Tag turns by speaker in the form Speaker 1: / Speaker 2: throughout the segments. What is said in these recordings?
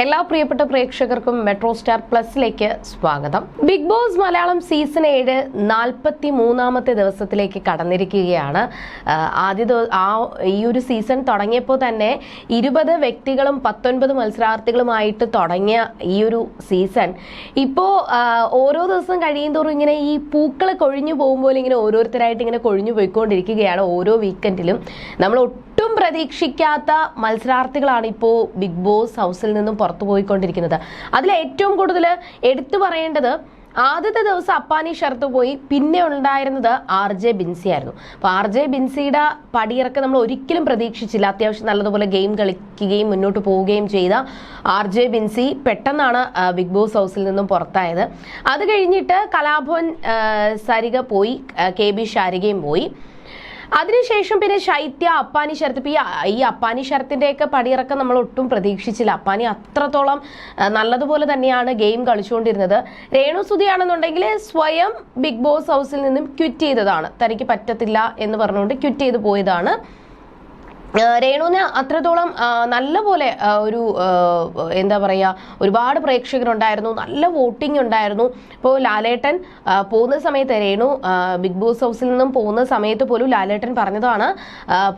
Speaker 1: എല്ലാ പ്രിയപ്പെട്ട പ്രേക്ഷകർക്കും മെട്രോ സ്റ്റാർ പ്ലസിലേക്ക് സ്വാഗതം. ബിഗ് ബോസ് മലയാളം സീസൺ ഏഴ് നാൽപ്പത്തി മൂന്നാമത്തെ ദിവസത്തിലേക്ക് കടന്നിരിക്കുകയാണ്. ആദ്യ ആ ഈ ഒരു സീസൺ തുടങ്ങിയപ്പോൾ തന്നെ ഇരുപത് വ്യക്തികളും പത്തൊൻപത് മത്സരാർത്ഥികളുമായിട്ട് തുടങ്ങിയ ഈ ഒരു സീസൺ. ഇപ്പോൾ ഓരോ ദിവസം കഴിയുമോറും ഇങ്ങനെ ഈ പൂക്കൾ കൊഴിഞ്ഞു പോകുമ്പോൾ ഇങ്ങനെ ഓരോരുത്തരായിട്ട് ഇങ്ങനെ കൊഴിഞ്ഞു പോയിക്കൊണ്ടിരിക്കുകയാണ് ഓരോ വീക്കെൻഡിലും നമ്മൾ ഒട്ടും പ്രതീക്ഷിക്കാത്ത മത്സരാർത്ഥികളാണ് ഇപ്പോൾ ബിഗ് ബോസ് ഹൗസിൽ നിന്നും പുറത്തു പോയിക്കൊണ്ടിരിക്കുന്നത്. അതിൽ ഏറ്റവും കൂടുതൽ എടുത്തു പറയേണ്ടത് ആദ്യത്തെ ദിവസം അപ്പാനി ഷർത്ത് പോയി പിന്നെ ഉണ്ടായിരുന്നത് ആർ ജെ ബിൻസി ആയിരുന്നു. അപ്പോൾ ആർ ജെ ബിൻസിയുടെ പടിയിറക്ക് നമ്മൾ ഒരിക്കലും പ്രതീക്ഷിച്ചില്ല. അത്യാവശ്യം നല്ലതുപോലെ ഗെയിം കളിക്കുകയും മുന്നോട്ട് പോവുകയും ചെയ്ത ആർ ജെ ബിൻസി പെട്ടെന്നാണ് ബിഗ് ബോസ് ഹൗസിൽ നിന്നും പുറത്തായത്. അത് കഴിഞ്ഞിട്ട് കലാഭവൻ സരിക പോയി കെ ബി ശാരികയും പോയി. അതിനുശേഷം പിന്നെ ശൈത്യ അപ്പാനി ശരത്ത് ഇപ്പം ഈ അപ്പാനി ശരത്തിന്റെയൊക്കെ പടിയിറക്കം നമ്മൾ ഒട്ടും പ്രതീക്ഷിച്ചില്ല. അപ്പാനി അത്രത്തോളം നല്ലതുപോലെ തന്നെയാണ് ഗെയിം കളിച്ചുകൊണ്ടിരുന്നത്. രേണു സുധിയാണെന്നുണ്ടെങ്കിൽ സ്വയം ബിഗ് ബോസ് ഹൗസിൽ നിന്നും ക്വിറ്റ് ചെയ്തതാണ്. തനിക്ക് പറ്റത്തില്ല എന്ന് പറഞ്ഞുകൊണ്ട് ക്വിറ്റ് ചെയ്ത് പോയതാണ്. രേണുവിന് അത്രത്തോളം നല്ല ആ, ഒരു എന്താ പറയുക ഒരുപാട് പ്രേക്ഷകരുണ്ടായിരുന്നു നല്ല വോട്ടിംഗ് ഉണ്ടായിരുന്നു. ഇപ്പോൾ ലാലേട്ടൻ പോകുന്ന സമയത്ത് രേണു ബിഗ് ബോസ് ഹൗസിൽ നിന്നും പോകുന്ന സമയത്ത് പോലും ലാലേട്ടൻ പറഞ്ഞതാണ്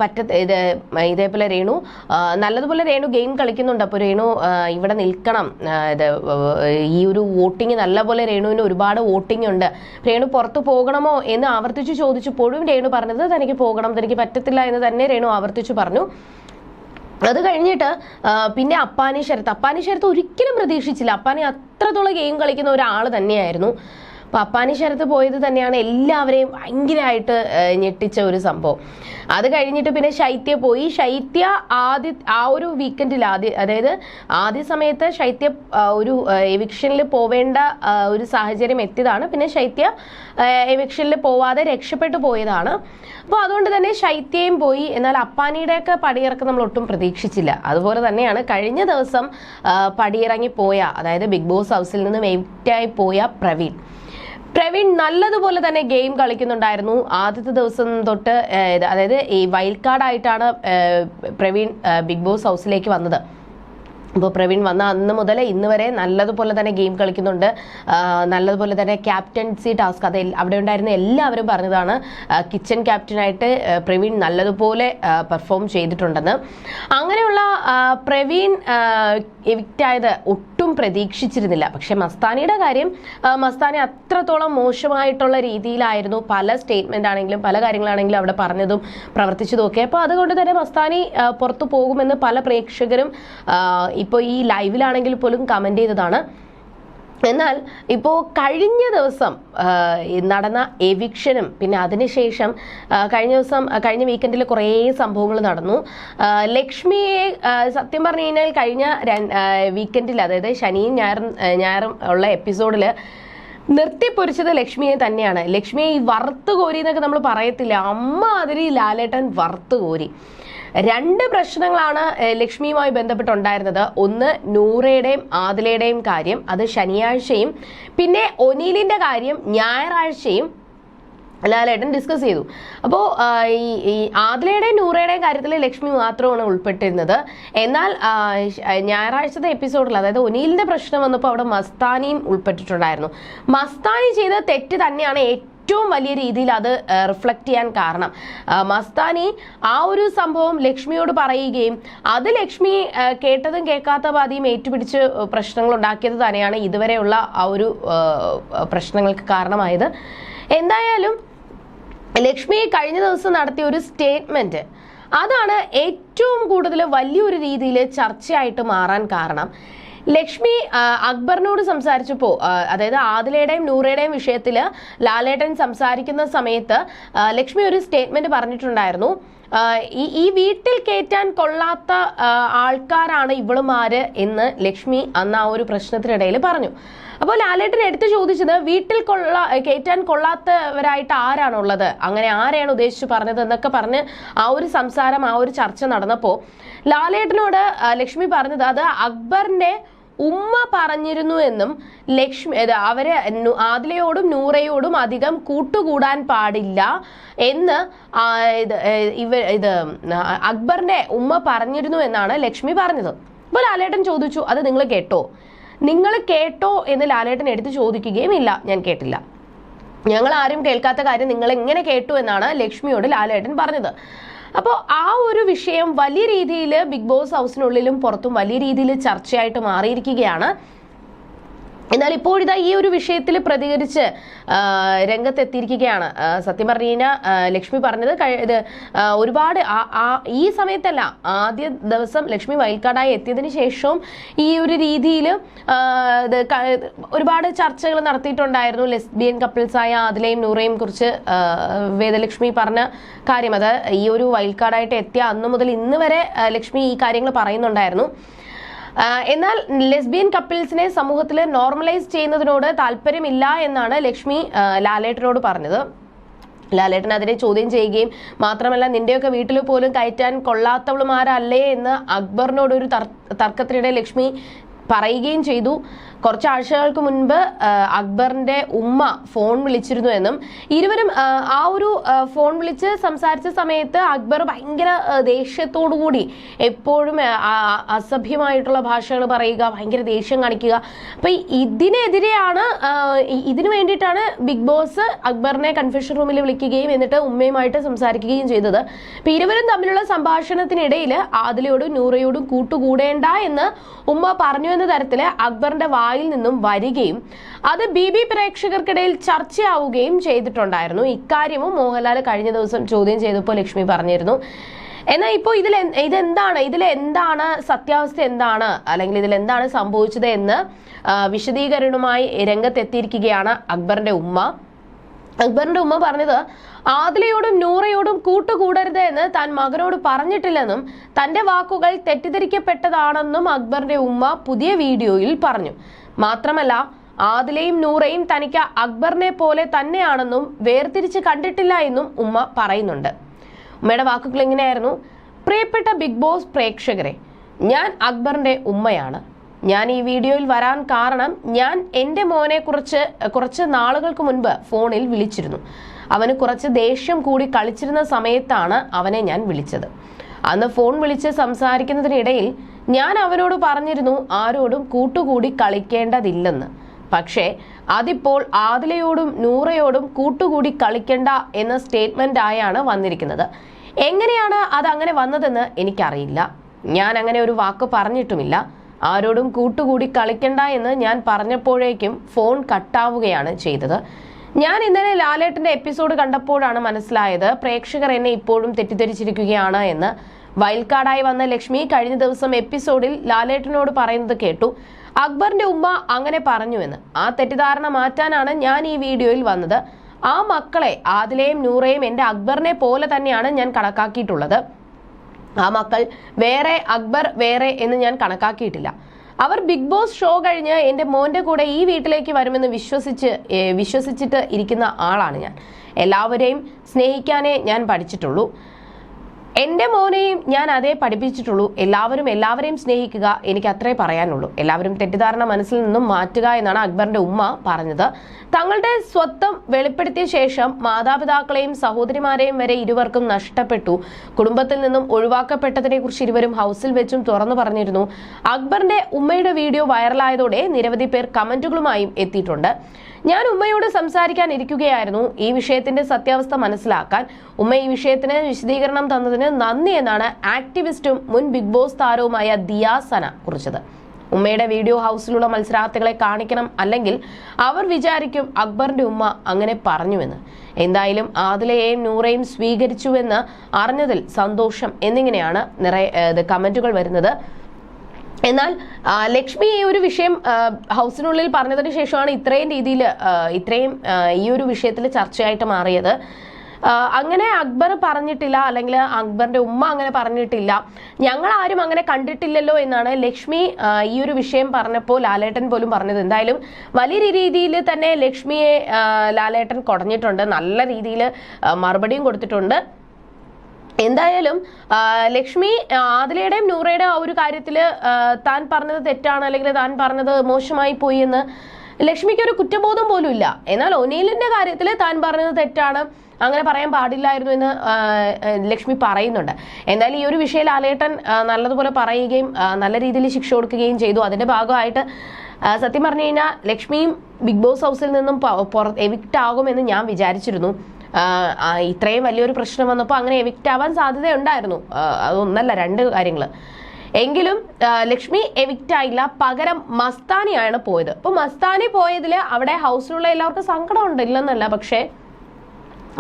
Speaker 1: പറ്റ ഇത് ഇതേപോലെ രേണു നല്ലതുപോലെ രേണു ഗെയിം കളിക്കുന്നുണ്ട്. അപ്പോൾ രേണു ഇവിടെ നിൽക്കണം. ഇത് ഈ ഒരു വോട്ടിംഗ് നല്ലപോലെ രേണുവിന് ഒരുപാട് വോട്ടിംഗ് ഉണ്ട്. രേണു പുറത്തു പോകണമോ എന്ന് ആവർത്തിച്ച് ചോദിച്ചപ്പോഴും രേണു പറഞ്ഞത് തനിക്ക് പോകണം തനിക്ക് പറ്റത്തില്ല എന്ന് തന്നെ രേണു ആവർത്തിച്ചു പറഞ്ഞു. അത് കഴിഞ്ഞിട്ട് പിന്നെ അപ്പാനി ശരത്ത്. അപ്പാനി ശരത്ത് ഒരിക്കലും പ്രതീക്ഷിച്ചില്ല. അപ്പാനി അത്രത്തോളം ഗെയിം കളിക്കുന്ന ഒരാൾ തന്നെയായിരുന്നു. അപ്പൊ അപ്പാനി ശരത്ത് പോയത് തന്നെയാണ് എല്ലാവരെയും ഭയങ്കരമായിട്ട് ഞെട്ടിച്ച ഒരു സംഭവം. അത് കഴിഞ്ഞിട്ട് പിന്നെ ശൈത്യ പോയി. ശൈത്യ ആദ്യ ആ ഒരു വീക്കെൻഡിൽ ആദ്യ അതായത് ആദ്യ സമയത്ത് ശൈത്യ ഒരു എവിക്ഷനിൽ പോവേണ്ട ഒരു സാഹചര്യം എത്തിയതാണ്. പിന്നെ ശൈത്യ എവിക്ഷനിൽ പോവാതെ രക്ഷപ്പെട്ടു പോയതാണ്. അപ്പോൾ അതുകൊണ്ട് തന്നെ ശൈത്യയും പോയി. എന്നാൽ അപ്പാനിയുടെയൊക്കെ പടിയിറക്കം നമ്മൾ ഒട്ടും പ്രതീക്ഷിച്ചില്ല. അതുപോലെ തന്നെയാണ് കഴിഞ്ഞ ദിവസം പടിയിറങ്ങി പോയ അതായത് ബിഗ് ബോസ് ഹൗസിൽ നിന്ന് വെയിറ്റായി പോയ പ്രവീൺ. പ്രവീൺ നല്ലതുപോലെ തന്നെ ഗെയിം കളിക്കുന്നുണ്ടായിരുന്നു. ആദ്യത്തെ ദിവസം തൊട്ട് അതായത് ഈ വൈൽഡ് കാർഡായിട്ടാണ് പ്രവീൺ ബിഗ് ബോസ് ഹൗസിലേക്ക് വന്നത്. അപ്പോൾ പ്രവീൺ വന്ന അന്ന് മുതൽ ഇന്ന് വരെ നല്ലതുപോലെ തന്നെ ഗെയിം കളിക്കുന്നുണ്ട്. നല്ലതുപോലെ തന്നെ ക്യാപ്റ്റൻസി ടാസ്ക് അത് അവിടെ ഉണ്ടായിരുന്ന എല്ലാവരും പറഞ്ഞതാണ് കിച്ചൺ ക്യാപ്റ്റനായിട്ട് പ്രവീൺ നല്ലതുപോലെ പെർഫോം ചെയ്തിട്ടുണ്ടെന്ന്. അങ്ങനെയുള്ള പ്രവീൺ എവിക്റ്റായത് ഒട്ടും പ്രതീക്ഷിച്ചിരുന്നില്ല. പക്ഷേ മസ്താനിയുടെ കാര്യം മസ്താനി അത്രത്തോളം മോശമായിട്ടുള്ള രീതിയിലായിരുന്നു പല സ്റ്റേറ്റ്മെന്റ് ആണെങ്കിലും പല കാര്യങ്ങളാണെങ്കിലും അവിടെ പറഞ്ഞതും പ്രവർത്തിച്ചതും ഒക്കെ. അപ്പോൾ അതുകൊണ്ട് തന്നെ മസ്താനി പുറത്തു പോകുമെന്ന് പല പ്രേക്ഷകരും ഇപ്പോൾ ഈ ലൈവിലാണെങ്കിൽ പോലും കമന്റ് ചെയ്തതാണ്. എന്നാൽ ഇപ്പോൾ കഴിഞ്ഞ ദിവസം നടന്ന എവിക്ഷനും പിന്നെ അതിനുശേഷം കഴിഞ്ഞ ദിവസം കഴിഞ്ഞ വീക്കെൻഡിൽ കുറേ സംഭവങ്ങൾ നടന്നു. ലക്ഷ്മിയെ സത്യം പറഞ്ഞു കഴിഞ്ഞാൽ കഴിഞ്ഞ വീക്കെൻഡിൽ അതായത് ശനിയും ഞായറും ഞായറും ഉള്ള എപ്പിസോഡിൽ നിർത്തിപ്പൊരിച്ചത് ലക്ഷ്മിയെ തന്നെയാണ്. ലക്ഷ്മിയെ ഈ വറുത്ത് കോരി എന്നൊക്കെ നമ്മൾ പറയത്തില്ല? അമ്മ അതിരി ലാലേട്ടൻ വറുത്ത് കോരി. രണ്ട് പ്രശ്നങ്ങളാണ് ലക്ഷ്മിയുമായി ബന്ധപ്പെട്ടുണ്ടായിരുന്നത്. ഒന്ന് നൂറയുടെയും ആദിലയുടെയും കാര്യം അത് ശനിയാഴ്ചയും പിന്നെ ഒനീലിന്റെ കാര്യം ഞായറാഴ്ചയും ലാലേട്ടൻ ഡിസ്കസ് ചെയ്തു. അപ്പോൾ ഈ ഈ ആദിലയുടെയും നൂറയുടെയും കാര്യത്തിൽ ലക്ഷ്മി മാത്രമാണ് ഉൾപ്പെട്ടിരുന്നത്. എന്നാൽ ഞായറാഴ്ചത്തെ എപ്പിസോഡിൽ അതായത് ഒനീലിന്റെ പ്രശ്നം വന്നപ്പോൾ അവിടെ മസ്താനിയും ഉൾപ്പെട്ടിട്ടുണ്ടായിരുന്നു. മസ്താനി ചെയ്ത തെറ്റ് തന്നെയാണ് ഏറ്റവും വലിയ രീതിയിൽ അത് റിഫ്ലക്റ്റ് ചെയ്യാൻ കാരണം. മസ്താനി ആ ഒരു സംഭവം ലക്ഷ്മിയോട് പറയുകയും അത് ലക്ഷ്മി കേട്ടതും കേൾക്കാത്ത പാതിയും ഏറ്റുപിടിച്ച് പ്രശ്നങ്ങൾ ഉണ്ടാക്കിയത് തന്നെയാണ് ഇതുവരെയുള്ള ആ ഒരു പ്രശ്നങ്ങൾക്ക് കാരണമായത്. എന്തായാലും ലക്ഷ്മി കഴിഞ്ഞ ദിവസം നടത്തിയ ഒരു സ്റ്റേറ്റ്മെന്റ് അതാണ് ഏറ്റവും കൂടുതൽ വലിയൊരു രീതിയിൽ ചർച്ചയായിട്ട് മാറാൻ കാരണം. ലക്ഷ്മി അക്ബറിനോട് സംസാരിച്ചപ്പോൾ അതായത് ആദിലയുടെയും നൂറയുടെയും വിഷയത്തിൽ ലാലേട്ടൻ സംസാരിക്കുന്ന സമയത്ത് ലക്ഷ്മി ഒരു സ്റ്റേറ്റ്മെന്റ് പറഞ്ഞിട്ടുണ്ടായിരുന്നു. ഈ ഈ വീട്ടിൽ കയറ്റാൻ കൊള്ളാത്ത ആൾക്കാരാണ് ഇവളുമാര് എന്ന് ലക്ഷ്മി അന്ന് ആ ഒരു പ്രശ്നത്തിനിടയിൽ പറഞ്ഞു. അപ്പോൾ ലാലേട്ടൻ എടുത്തു ചോദിച്ചത് വീട്ടിൽ കൊള്ള കയറ്റാൻ കൊള്ളാത്തവരായിട്ട് ആരാണുള്ളത്? അങ്ങനെ ആരെയാണ് ഉദ്ദേശിച്ച് പറഞ്ഞത്? എന്നൊക്കെ പറഞ്ഞ് ആ ഒരു സംസാരം ആ ഒരു ചർച്ച നടന്നപ്പോൾ ലാലേട്ടനോട് ലക്ഷ്മി പറഞ്ഞത് അത് അക്ബറിന്റെ ഉമ്മ പറഞ്ഞിരുന്നു എന്നും ലക്ഷ്മി അവരെ ആദിലയോടും നൂറയോടും അധികം കൂട്ടുകൂടാൻ പാടില്ല എന്ന് ഇത് ഇവ ഇത് അക്ബറിന്റെ ഉമ്മ പറഞ്ഞിരുന്നു എന്നാണ് ലക്ഷ്മി പറഞ്ഞത്. അപ്പോൾ ലാലേട്ടൻ ചോദിച്ചു അത് നിങ്ങൾ കേട്ടോ? നിങ്ങൾ കേട്ടോ? എന്ന് ലാലേട്ടൻ എടുത്ത് ചോദിക്കുകയും ഇല്ല ഞാൻ കേട്ടില്ല. ഞങ്ങൾ ആരും കേൾക്കാത്ത കാര്യം നിങ്ങൾ എങ്ങനെ കേട്ടു? എന്നാണ് ലക്ഷ്മിയോട് ലാലേട്ടൻ പറഞ്ഞത്. അപ്പോൾ ആ ഒരു വിഷയം വലിയ രീതിയിൽ ബിഗ് ബോസ് ഹൗസിനുള്ളിലും പുറത്തും വലിയ രീതിയിൽ ചർച്ചയായിട്ട് മാറിയിരിക്കുകയാണ്. എന്നാൽ ഇപ്പോഴിതാ ഈ ഒരു വിഷയത്തിൽ പ്രതികരിച്ച് രംഗത്തെത്തിയിരിക്കുകയാണ്. സത്യം പറഞ്ഞു കഴിഞ്ഞാൽ ലക്ഷ്മി പറഞ്ഞത് ഇത് ഒരുപാട് ഈ സമയത്തല്ല ആദ്യ ദിവസം ലക്ഷ്മി വയൽക്കാടായി എത്തിയതിന് ശേഷവും ഈ ഒരു രീതിയിൽ ഒരുപാട് ചർച്ചകൾ നടത്തിയിട്ടുണ്ടായിരുന്നു. ലെസ്ബിയൻ കപ്പിൾസായ ആദിലയും നൂറയും കുറിച്ച് വേദലക്ഷ്മി പറഞ്ഞ കാര്യം. അത് ഈ ഒരു വയൽക്കാടായിട്ട് എത്തിയ അന്നു മുതൽ ഇന്ന് വരെ ലക്ഷ്മി ഈ കാര്യങ്ങൾ പറയുന്നുണ്ടായിരുന്നു. എന്നാൽ ലെസ്ബിയൻ കപ്പിൾസിനെ സമൂഹത്തിൽ നോർമലൈസ് ചെയ്യുന്നതിനോട് താല്പര്യമില്ല എന്നാണ് ലക്ഷ്മി ലാലേട്ടനോട് പറഞ്ഞത്. ലാലേട്ടൻ അതിനെ ചോദ്യം ചെയ്യുകയും മാത്രമല്ല നിന്റെയൊക്കെ വീട്ടിൽ പോലും കയറ്റാൻ കൊള്ളാത്തവളുമാരല്ലേ എന്ന് അക്ബറിനോട് ഒരു തർ- തർക്കത്തിനിടെ ലക്ഷ്മി പറയുകയും ചെയ്തു. കുറച്ച് ആഴ്ചകൾക്ക് മുൻപ് അക്ബറിന്റെ ഉമ്മ ഫോൺ വിളിച്ചിരുന്നു എന്നും ഇരുവരും ആ, ഒരു ഫോൺ വിളിച്ച് സംസാരിച്ച സമയത്ത് അക്ബർ ഭയങ്കര ദേഷ്യത്തോടു കൂടി എപ്പോഴും അസഭ്യമായിട്ടുള്ള ഭാഷകൾ പറയുക ഭയങ്കര ദേഷ്യം കാണിക്കുക. അപ്പൊ ഇതിനെതിരെയാണ് ഇതിനു വേണ്ടിയിട്ടാണ് ബിഗ് ബോസ് അക്ബറിനെ കൺഫ്യൂഷൻ റൂമിൽ വിളിക്കുകയും എന്നിട്ട് ഉമ്മയുമായിട്ട് സംസാരിക്കുകയും ചെയ്തത്. അപ്പൊ ഇരുവരും തമ്മിലുള്ള സംഭാഷണത്തിനിടയിൽ ആദിലയോടും നൂറയോടും കൂട്ടുകൂടേണ്ട എന്ന് ഉമ്മ പറഞ്ഞു എന്ന തരത്തിൽ അക്ബറിന്റെ വായിൽ നിന്നും വരികയും അത് ബി ബി പ്രേക്ഷകർക്കിടയിൽ ചർച്ചയാവുകയും ചെയ്തിട്ടുണ്ടായിരുന്നു. ഇക്കാര്യവും മോഹൻലാൽ കഴിഞ്ഞ ദിവസം ചോദ്യം ചെയ്തപ്പോൾ ലക്ഷ്മി പറഞ്ഞിരുന്നു. എന്നാൽ ഇപ്പോൾ ഇതിൽ ഇതെന്താണ്? ഇതിൽ എന്താണ് സത്യാവസ്ഥ എന്താണ്? അല്ലെങ്കിൽ ഇതിൽ എന്താണ് സംഭവിച്ചത് എന്ന് വിശദീകരണവുമായി രംഗത്തെത്തിയിരിക്കുകയാണ് അക്ബറിന്റെ ഉമ്മ. അക്ബറിന്റെ ഉമ്മ പറഞ്ഞത് ആദിലയോടും നൂറയോടും കൂട്ടുകൂടരുത് എന്ന് താൻ മകനോട് പറഞ്ഞിട്ടില്ലെന്നും തന്റെ വാക്കുകൾ തെറ്റിദ്ധരിക്കപ്പെട്ടതാണെന്നും അക്ബറിന്റെ ഉമ്മ പുതിയ വീഡിയോയിൽ പറഞ്ഞു. മാത്രമല്ല ആദിലയും നൂറയും തനിക്ക് അക്ബറിനെ പോലെ തന്നെയാണെന്നും വേർതിരിച്ച് കണ്ടിട്ടില്ല എന്നും ഉമ്മ പറയുന്നുണ്ട്. ഉമ്മയുടെ വാക്കുകൾ ഇങ്ങനെയായിരുന്നു പ്രിയപ്പെട്ട ബിഗ് ബോസ് പ്രേക്ഷകരെ ഞാൻ അക്ബറിന്റെ ഉമ്മയാണ്. ഞാൻ ഈ വീഡിയോയിൽ വരാൻ കാരണം ഞാൻ എന്റെ മോനെ കുറിച്ച് കുറച്ച് നാളുകൾക്ക് മുൻപ് ഫോണിൽ വിളിച്ചിരുന്നു. അവന് കുറച്ച് ദേഷ്യം കൂടി കളിച്ചിരുന്ന സമയത്താണ് അവനെ ഞാൻ വിളിച്ചത്. അന്ന് ഫോൺ വിളിച്ച് സംസാരിക്കുന്നതിനിടയിൽ ഞാൻ അവനോട് പറഞ്ഞിരുന്നു ആരോടും കൂട്ടുകൂടി കളിക്കേണ്ടതില്ലെന്ന്. പക്ഷേ അതിപ്പോൾ ആദിലയോടും നൂറയോടും കൂട്ടുകൂടി കളിക്കണ്ട എന്ന സ്റ്റേറ്റ്മെന്റ് ആയാണ് വന്നിരിക്കുന്നത്. എങ്ങനെയാണ് അത് അങ്ങനെ വന്നതെന്ന് എനിക്കറിയില്ല. ഞാൻ അങ്ങനെ ഒരു വാക്ക് പറഞ്ഞിട്ടുമില്ല. ആരോടും കൂട്ടുകൂടി കളിക്കണ്ട എന്ന് ഞാൻ പറഞ്ഞപ്പോഴേക്കും ഫോൺ കട്ടാവുകയാണ് ചെയ്തത്. ഞാൻ ഇന്നലെ ലാലേട്ടന്റെ എപ്പിസോഡ് കണ്ടപ്പോഴാണ് മനസ്സിലായത് പ്രേക്ഷകർ എന്നെ ഇപ്പോഴും തെറ്റിദ്ധരിച്ചിരിക്കുകയാണ് എന്ന്. വയൽക്കാടായി വന്ന ലക്ഷ്മി കഴിഞ്ഞ ദിവസം എപ്പിസോഡിൽ ലാലേട്ടനോട് പറയുന്നത് കേട്ടു. അക്ബറിന്റെ ഉമ്മ അങ്ങനെ പറഞ്ഞുവെന്ന്. ആ തെറ്റിദ്ധാരണ മാറ്റാനാണ് ഞാൻ ഈ വീഡിയോയിൽ വന്നത്. ആ മക്കളെ ആദിലയും നൂറയും എന്റെ അക്ബറിനെ പോലെ തന്നെയാണ് ഞാൻ കണക്കാക്കിയിട്ടുള്ളത്. ആ മക്കൾ വേറെ അക്ബർ വേറെ എന്ന് ഞാൻ കണക്കാക്കിയിട്ടില്ല. അവർ ബിഗ് ബോസ് ഷോ കഴിഞ്ഞ് എന്റെ മോന്റെ കൂടെ ഈ വീട്ടിലേക്ക് വരുമെന്ന് വിശ്വസിച്ച് വിശ്വസിച്ചിട്ട് ഇരിക്കുന്ന ആളാണ് ഞാൻ. എല്ലാവരെയും സ്നേഹിക്കാനേ ഞാൻ പഠിച്ചിട്ടുള്ളൂ. എന്റെ മോനെയും ഞാൻ അതേ പഠിപ്പിച്ചിട്ടുള്ളൂ. എല്ലാവരും എല്ലാവരെയും സ്നേഹിക്കുക എനിക്ക് അത്രേ പറയാനുള്ളൂ. എല്ലാവരും തെറ്റിദ്ധാരണ മനസ്സിൽ നിന്നും മാറ്റുക എന്നാണ് അക്ബറിന്റെ ഉമ്മ പറഞ്ഞത്. തങ്ങളുടെ സ്വത്വം വെളിപ്പെടുത്തിയ ശേഷം മാതാപിതാക്കളെയും സഹോദരിമാരെയും വരെ ഇരുവർക്കും നഷ്ടപ്പെട്ടു. കുടുംബത്തിൽ നിന്നും ഒഴിവാക്കപ്പെട്ടതിനെ കുറിച്ച് ഇരുവരും ഹൗസിൽ വെച്ചും തുറന്നു പറഞ്ഞിരുന്നു. അക്ബറിന്റെ ഉമ്മയുടെ വീഡിയോ വൈറലായതോടെ നിരവധി പേർ കമന്റുകളുമായും എത്തിയിട്ടുണ്ട്. ഞാൻ ഉമ്മയോട് സംസാരിക്കാൻ ഇരിക്കുകയായിരുന്നു. ഈ വിഷയത്തിന്റെ സത്യാവസ്ഥ മനസ്സിലാക്കാൻ ഉമ്മ ഈ വിഷയത്തിന് വിശദീകരണം തന്നതിന് നന്ദി എന്നാണ് ആക്ടിവിസ്റ്റും മുൻ ബിഗ് ബോസ് താരവുമായ ദിയാസന കുറിച്ചത്. ഉമ്മയുടെ വീഡിയോ ഹൗസിലുള്ള മത്സരാർത്ഥികളെ കാണിക്കണം അല്ലെങ്കിൽ അവർ വിചാരിക്കും അക്ബറിന്റെ ഉമ്മ അങ്ങനെ പറഞ്ഞുവെന്ന്. എന്തായാലും ആദിലയെയും നൂറയും സ്വീകരിച്ചുവെന്ന് അറിഞ്ഞതിൽ സന്തോഷം എന്നിങ്ങനെയാണ് നിറയെ കമന്റുകൾ വരുന്നത്. എന്നാൽ ലക്ഷ്മി ഈ ഒരു വിഷയം ഹൗസിനുള്ളിൽ പറഞ്ഞതിന് ശേഷമാണ് ഇത്രയും രീതിയിൽ ഇത്രയും ഈ ഒരു വിഷയത്തിൽ ചർച്ചയായിട്ട് മാറിയത്. അങ്ങനെ അക്ബർ പറഞ്ഞിട്ടില്ല അല്ലെങ്കിൽ അക്ബറിന്റെ ഉമ്മ അങ്ങനെ പറഞ്ഞിട്ടില്ല. ഞങ്ങൾ ആരും അങ്ങനെ കണ്ടിട്ടില്ലല്ലോ എന്നാണ് ലക്ഷ്മി ഈ ഒരു വിഷയം പറഞ്ഞപ്പോൾ ലാലേട്ടൻ പോലും പറഞ്ഞത്. എന്തായാലും വലിയ രീതിയിൽ തന്നെ ലക്ഷ്മിയെ ലാലേട്ടൻ കുടഞ്ഞിട്ടുണ്ട്. നല്ല രീതിയിൽ മറുപടിയും കൊടുത്തിട്ടുണ്ട്. എന്തായാലും ലക്ഷ്മി ആദിലയുടെയും നൂറയുടെയും ആ ഒരു കാര്യത്തിൽ താൻ പറഞ്ഞത് തെറ്റാണ് അല്ലെങ്കിൽ താൻ പറഞ്ഞത് മോശമായി പോയി എന്ന് ലക്ഷ്മിക്ക് ഒരു കുറ്റബോധം പോലും ഇല്ല. എന്നാൽ ഒനീലിന്റെ കാര്യത്തിൽ താൻ പറഞ്ഞത് തെറ്റാണ് അങ്ങനെ പറയാൻ പാടില്ലായിരുന്നു എന്ന് ലക്ഷ്മി പറയുന്നുണ്ട്. എന്തായാലും ഈ ഒരു വിഷയം ആലേട്ടൻ നല്ലതുപോലെ പറയുകയും നല്ല രീതിയിൽ ശിക്ഷ കൊടുക്കുകയും ചെയ്തു. അതിന്റെ ഭാഗമായിട്ട് സത്യം പറഞ്ഞു കഴിഞ്ഞാൽ ലക്ഷ്മിയും ബിഗ് ബോസ് ഹൗസിൽ നിന്നും എവിക്റ്റ് ആകുമെന്ന് ഞാൻ വിചാരിച്ചിരുന്നു. ഇത്രയും വലിയൊരു പ്രശ്നം വന്നപ്പോൾ അങ്ങനെ എവിക്റ്റ് ആവാൻ സാധ്യതയുണ്ടായിരുന്നു. അതൊന്നല്ല രണ്ട് കാര്യങ്ങൾ എങ്കിലും ലക്ഷ്മി എവിക്റ്റ് ആയില്ല. പകരം മസ്താനിയാണ് പോയത്. അപ്പോൾ മസ്താനി പോയതിൽ അവിടെ ഹൗസിലുള്ള എല്ലാവർക്കും സങ്കടമുണ്ട് ഇല്ലെന്നല്ല. പക്ഷേ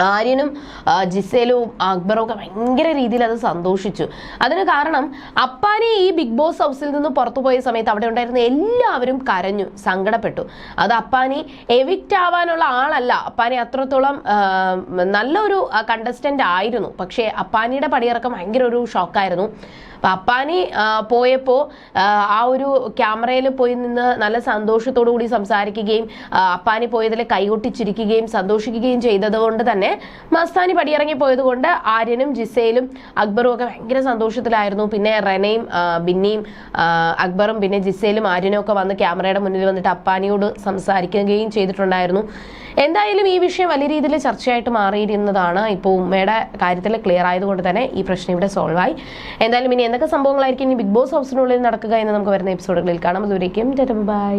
Speaker 1: ആര്യനും ജിസേലും അക്ബറും ഒക്കെ ഭയങ്കര രീതിയിൽ അത് സന്തോഷിച്ചു. അതിന് കാരണം അപ്പാനെ ഈ ബിഗ് ബോസ് ഹൗസിൽ നിന്ന് പുറത്തു പോയ സമയത്ത് അവിടെ ഉണ്ടായിരുന്ന എല്ലാവരും കരഞ്ഞു സങ്കടപ്പെട്ടു. അത് അപ്പാനി എവിക്റ്റ് ആവാനുള്ള ആളല്ല. അപ്പാനി അത്രത്തോളം നല്ലൊരു കണ്ടസ്റ്റന്റ് ആയിരുന്നു. പക്ഷേ അപ്പാനിയുടെ പടിയിറക്കം ഭയങ്കര ഒരു ഷോക്കായിരുന്നു അപ്പൊ അപ്പാനി പോയപ്പോ ആ, ഒരു ക്യാമറയിൽ പോയി നിന്ന് നല്ല സന്തോഷത്തോടു കൂടി സംസാരിക്കുകയും അപ്പാനി പോയതിൽ കൈകൊട്ടിച്ചിരിക്കുകയും സന്തോഷിക്കുകയും ചെയ്തത് കൊണ്ട് തന്നെ മസ്താനി പടിയിറങ്ങി പോയത് കൊണ്ട് ആര്യനും ജിസയിലും അക്ബറും ഒക്കെ ഭയങ്കര സന്തോഷത്തിലായിരുന്നു. പിന്നെ റെനയും ബിന്നിയും അക്ബറും പിന്നെ ജിസയിലും ആര്യനും ഒക്കെ വന്ന് ക്യാമറയുടെ മുന്നിൽ വന്നിട്ട് അപ്പാനിയോട് സംസാരിക്കുകയും ചെയ്തിട്ടുണ്ടായിരുന്നു. എന്തായാലും ഈ വിഷയം വലിയ രീതിയിൽ ചർച്ചയായിട്ട് മാറിയിരുന്നതാണ്. ഇപ്പോൾ ഉമ്മയുടെ കാര്യത്തിൽ ക്ലിയർ ആയതുകൊണ്ട് തന്നെ ഈ പ്രശ്നം ഇവിടെ സോൾവ് ആയി. എന്തായാലും ഇനി എന്തൊക്കെ സംഭവങ്ങളായിരിക്കും ഇനി ബിഗ് ബോസ് ഹൗസിനുള്ളിൽ നടക്കുക എന്ന് നമുക്ക് വരുന്ന എപ്പിസോഡുകളിൽ കാണാം. അതുവരേക്കും ബൈ.